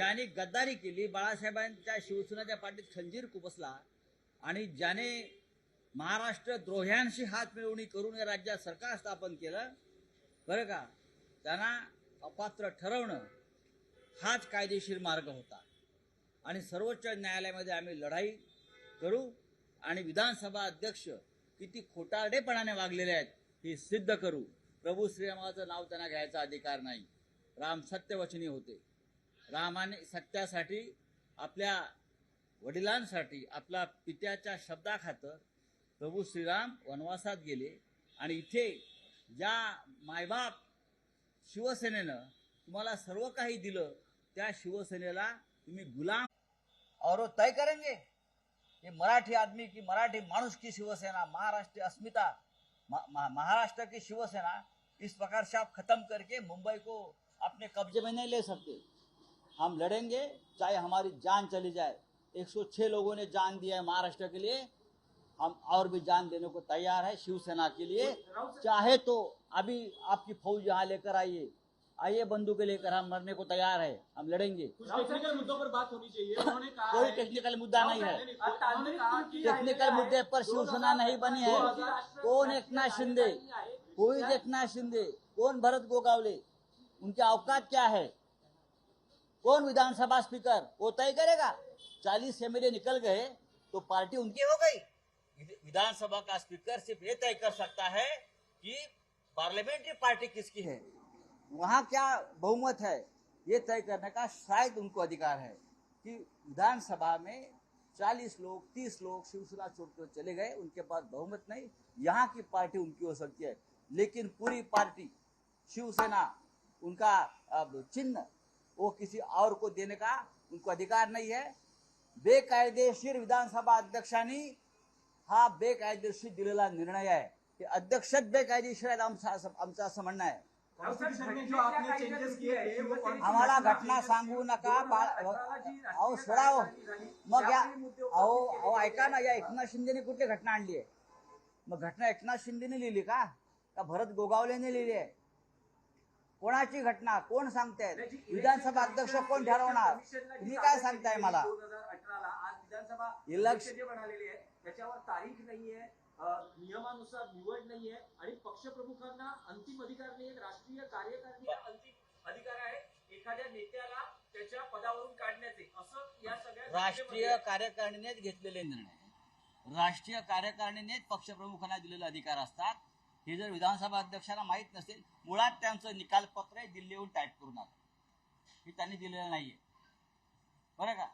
ज्याने गद्दारी केली बाळासाहेबांच्या शिवसेनेच्या पाठीत खंजीर कुपसला आणि ज्याने महाराष्ट्र द्रोह्यांशी हात मिळवणी करून या राज्यात सरकार स्थापन केलं बरं का? त्यांना अपात्र ठरवणं हाच कायदेशीर मार्ग होता. आणि सर्वोच्च न्यायालयामध्ये आम्ही लढाई करू आणि विधानसभा अध्यक्ष किती खोटारडेपणाने वागलेले आहेत हे सिद्ध करू. प्रभू श्रीरामाचं नाव त्यांना घ्यायचा अधिकार नाही. राम सत्यवचनी होते. रामाने सत्यासाठी आपल्या वडिलांसाठी आपल्या पित्याच्या शब्दाखातर प्रभू श्रीराम वनवासात गेले. आणि इथे ज्या मायबाप शिवसेनेनं तुम्हाला सर्व काही दिलं. त्या शिवसेनेला तुम्ही गुलाम और तय करेंगे. ये मराठी आदमी की मराठी माणूस की शिवसेना महाराष्ट्र अस्मिता महाराष्ट्र की शिवसेना इस प्रकार से आप खत्म करके मुंबई को अपने कब्जे में नहीं ले सकते. हम लड़ेंगे चाहे हमारी जान चली जाए। 106 लोगों ने जान दिया है महाराष्ट्र के लिए। हम और भी जान देने को तैयार है शिवसेना के लिए। चाहे तो अभी आपकी फौज यहाँ लेकर आइए। आइए बंदूकें लेकर हम मरने को तैयार है। हम लड़ेंगे। कुछ टेक्निकल मुद्दों पर बात होनी चाहिए। उन्होंने कहा कोई टेक्निकल मुद्दा नहीं है। टेक्निकल मुद्दे पर शिवसेना नहीं बनी है। कौन एकनाथ शिंदे? कोई एकनाथ शिंदे? कौन भरत गोगावले? उनके औकात क्या है? कौन विधानसभा स्पीकर? वो तय करेगा। चालीस एमएलए निकल गए तो पार्टी उनकी हो गई। विधानसभा का स्पीकर सिर्फ़ ये तय कर सकता है कि पार्लियामेंट्री पार्टी किसकी है। वहाँ क्या बहुमत है ये तय करने का शायद उनको अधिकार है कि विधानसभा में 40 लोग 30 लोग शिवसेना छोड़कर चले गए उनके पास बहुमत नहीं। यहाँ की पार्टी उनकी हो सकती है लेकिन पूरी पार्टी शिवसेना उनका चिन्ह वो किसी और को देने का उनको अधिकार नहीं है। बेकायदेशीर विधानसभा अध्यक्षांनी हा बेकायदेशीर दिलेला निर्णय आहे ते अध्यक्षच बेकायदेशीर आहेत आमचा आमचं असं म्हणणं आहे। कॉन्स्टिट्यूशन में जो आपने चेंजेस किए थे वो कौन- आम्हाला घटना सांगू नका बाळ- अहो सोडा हो. मग या अहो अहो ऐका ना या एकनाथ शिंदेने कुठली घटना आणली आहे? मग घटना एकनाथ शिंदेने लिहिली का? का भरत गोगावलेने लिहिली आहे? कोणाची घटना कोण सांगतायत? विधानसभा अध्यक्ष कोण ठरवणार? तुम्ही काय सांगताय मला? दोन हजार अठराला आज विधानसभा इलेक्शन- अध्यक्ष जे म्हणालेले आहे त्याच्यावर तारीख नाहीये नियमानुसार निवड नाहीये आणि पक्षप्रमुखांना अंतिम अधिकार नाहीये राष्ट्रीय कार्यकारिणी अंतिम अधिकार आहे एखाद्या नेत्याला त्याच्या पदावरून काढण्याचे. असं या सगळ्या राष्ट्रीय कार्यकारिणीनेच घेतलेले निर्णय. राष्ट्रीय कार्यकारिणीनेच पक्षप्रमुखांना दिलेले अधिकार असतात. हे जर विधानसभा अध्यक्षांना माहीत नसेल मुळात त्यांचं निकालपत्र आहे दिल्लीहून टाईप करून आलं. हे त्यांनी दिलेलं नाहीये. बरं का?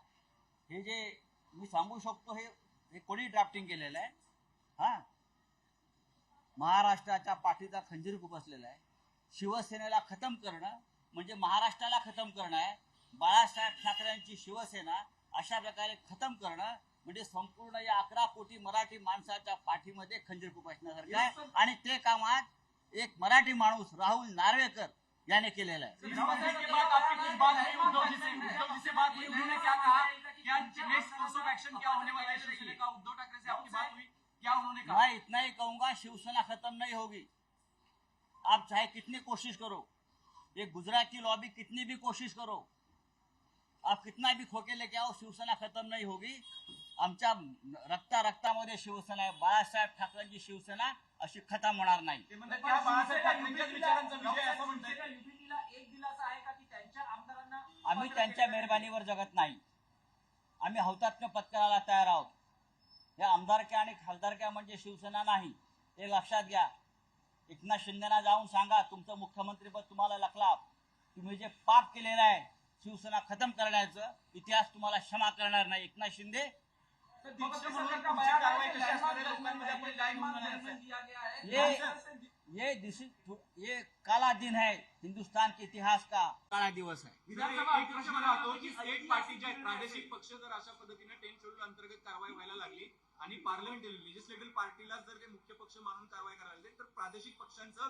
हे जे मी सांगू शकतो हे हे कोणी ड्राफ्टिंग केलेलं आहे. हा? महाराष्ट्राच्या पाठीचा खंजीर खुपसलेला आहे. शिवसेनेला खतम करणं म्हणजे महाराष्ट्राला खतम करणं आहे. बाळासाहेब ठाकरेंची शिवसेना अशा प्रकारे खतम करणं म्हणजे संपूर्ण या अकरा कोटी मराठी माणसाच्या पाठीमध्ये खंजीर खुपसण्यासारखं आहे. आणि ते काम आज एक मराठी माणूस राहुल नार्वेकर याने केलेलं आहे. है मैं इतना ही कहूंगा शिवसेना खत्म नहीं होगी। आप चाहे कितनी कोशिश करो ये गुजरात की लॉबी कितनी भी कोशिश करो आप कितना भी खोके लेके आओ शिवसेना खत्म नहीं होगी। आमच्या रक्ता रक्तामध्ये शिवसेना आहे. बाळासाहेब ठाकरेंची शिवसेना अशी खतम होणार नाही. ते म्हणतात की बाळासाहेब ठाकरेंच्याच विचारांचा विजय असं म्हणतात. युपीला एक दिलासा आहे का की त्यांच्या आमदारांना आम्ही त्यांच्या मेहरबानीवर जगत नाही. आम्ही हौतात्म्य पत्कराला तयार आहोत. या आमदारक्या आणि खासदारक्या म्हणजे शिवसेना नाही. हे लक्षात घ्या. एकनाथ शिंदेना जाऊन सांगा तुमचं मुख्यमंत्रीपद तुम्हाला लखला तुम्ही जे पाप केलेलं आहे शिवसेना खतम करण्याचं इतिहास तुम्हाला क्षमा करणार नाही. एकनाथ शिंदे ये ये दिस ये काला दिन है हिंदुस्तान के इतिहास का? काळा दिवस है विधानसभा एक प्रश्न राहतो की स्टेट पार्टी आहेत प्रादेशिक पक्ष जर अशा पद्धतीने टेन शेड्यूल अंतर्गत कारवाई व्हायला लागली आणि पार्लमेंट लेजिस्लेटिव्ह पार्टीला जर ते मुख्य पक्ष मानून कारवाई करायला लागली तर प्रादेशिक पक्षांचं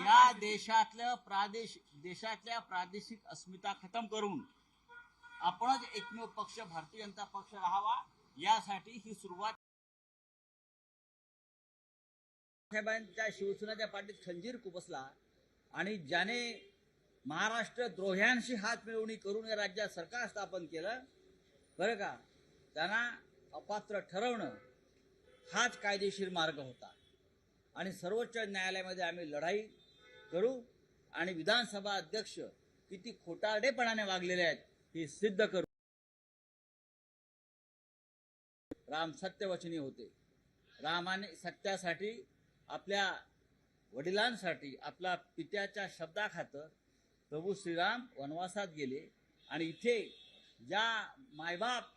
या देशातलं प्रादेश देशातल्या प्रादेशिक अस्मिता खतम करून आपणच एकमेव पक्ष भारतीय जनता पक्ष राहावा. यासाठी ही सुरुवात साहेबांच्या शिवसेनाच्या पाठीत खंजीर कुपसला आणि ज्याने महाराष्ट्र द्रोह्यांशी हात मिळवणी करून या राज्यात सरकार स्थापन केलं बरं का? त्यांना अपात्र ठरवणं हाच कायदेशीर मार्ग होता. आणि सर्वोच्च न्यायालयामध्ये आम्ही लढाई करू आणि विधानसभा अध्यक्ष किती खोटारडेपणाने वागलेले आहेत हे सिद्ध करू. राम सत्यवचनी होते. रामाने सत्यासाठी आपल्या वडिलांसाठी आपल्या पित्याच्या शब्दाखातर प्रभू श्रीराम वनवासात गेले आणि इथे ज्या मायबाप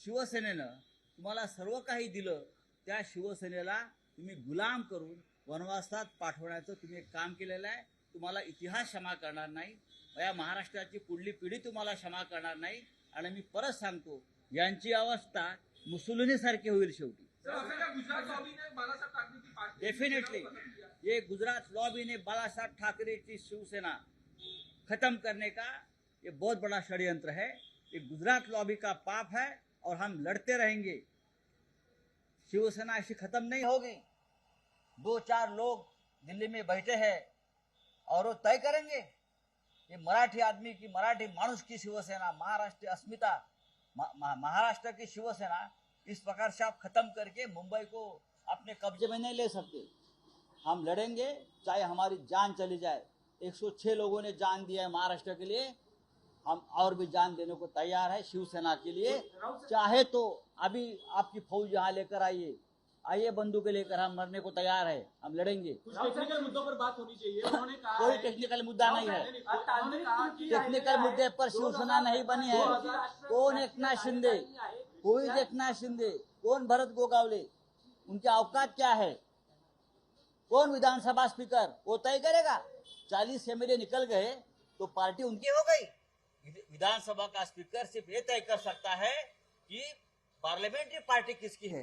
शिवसेनेनं तुम्हाला सर्व काही दिलं त्या शिवसेनेला तुम्ही गुलाम करून वनवासात पाठवण्याचं तुम्ही एक काम केलेलं आहे. तुम्हाला इतिहास क्षमा करणार नाही. या महाराष्ट्राची पुढली पिढी तुम्हाला क्षमा करणार नाही. आणि मी परत सांगतो, यांची अवस्था मुसुलिनीसारखी होईल शेवटी. डेफिनेटली ये गुजरात लॉबी ने बाला साहब ठाकरे की शिवसेना खत्म करने का ये बहुत बड़ा षड्यंत्र है. ये गुजरात लॉबी का पाप है और हम लड़ते रहेंगे. शिवसेना ऐसी खत्म नहीं होगी. दो चार लोग दिल्ली में बैठे हैं और वो तय करेंगे ये मराठी आदमी की मराठी मानुष की शिवसेना महाराष्ट्र अस्मिता महाराष्ट्र की शिवसेना इस प्रकार से आप खत्म करके मुंबई को अपने कब्जे में नहीं ले सकते। हम लड़ेंगे चाहे हमारी जान चली जाए। 106 लोगों ने जान दिया है महाराष्ट्र के लिए। हम और भी जान देने को तैयार है शिवसेना के लिए। चाहे तो अभी आपकी फौज यहाँ लेकर आइए। आइए बंदूकें लेकर हम मरने को तैयार है हम लड़ेंगे। टेक्निकल मुद्दों पर बात होनी चाहिए। उन्होंने कहा कोई टेक्निकल मुद्दा नहीं है। टेक्निकल मुद्दे पर शिवसेना नहीं बनी है। कौन एकनाथ शिंदे? कोई एकनाथ शिंदे? कौन भरत गोगावले? उनके अवकात क्या है? कौन विधानसभा स्पीकर? वो तय करेगा। चालीस एमएलए निकल गए तो पार्टी उनकी हो गई। विधानसभा का स्पीकर सिर्फ़ ये तय कर सकता है कि पार्लियामेंट्री पार्टी किसकी है?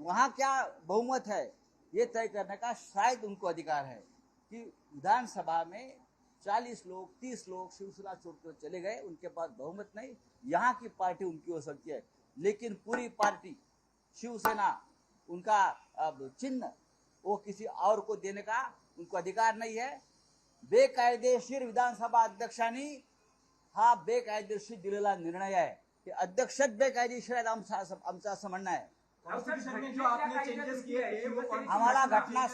वहाँ क्या बहुमत है? ये तय करने का शायद उनको अधिकार है कि विधानसभा में 40 लोग 30 लोग शिवसेना छोड़कर चले गए। उनके पास बहुमत नहीं। यहाँ की पार्टी उनकी हो सकती है। लेकिन पूरी पार्टी, शिवसेना, उनका चिन्ह, वो किसी और को देने का उनको अधिकार नहीं है। बेकायदेशीर विधानसभा अध्यक्षांनी, हा, बेकायदेशीर दिलेला निर्णय आहे ते अध्यक्षच बेकायदेशीर आहेत आमचं असं म्हणणं आहे जो आपने चेंजेस किए घटना घटना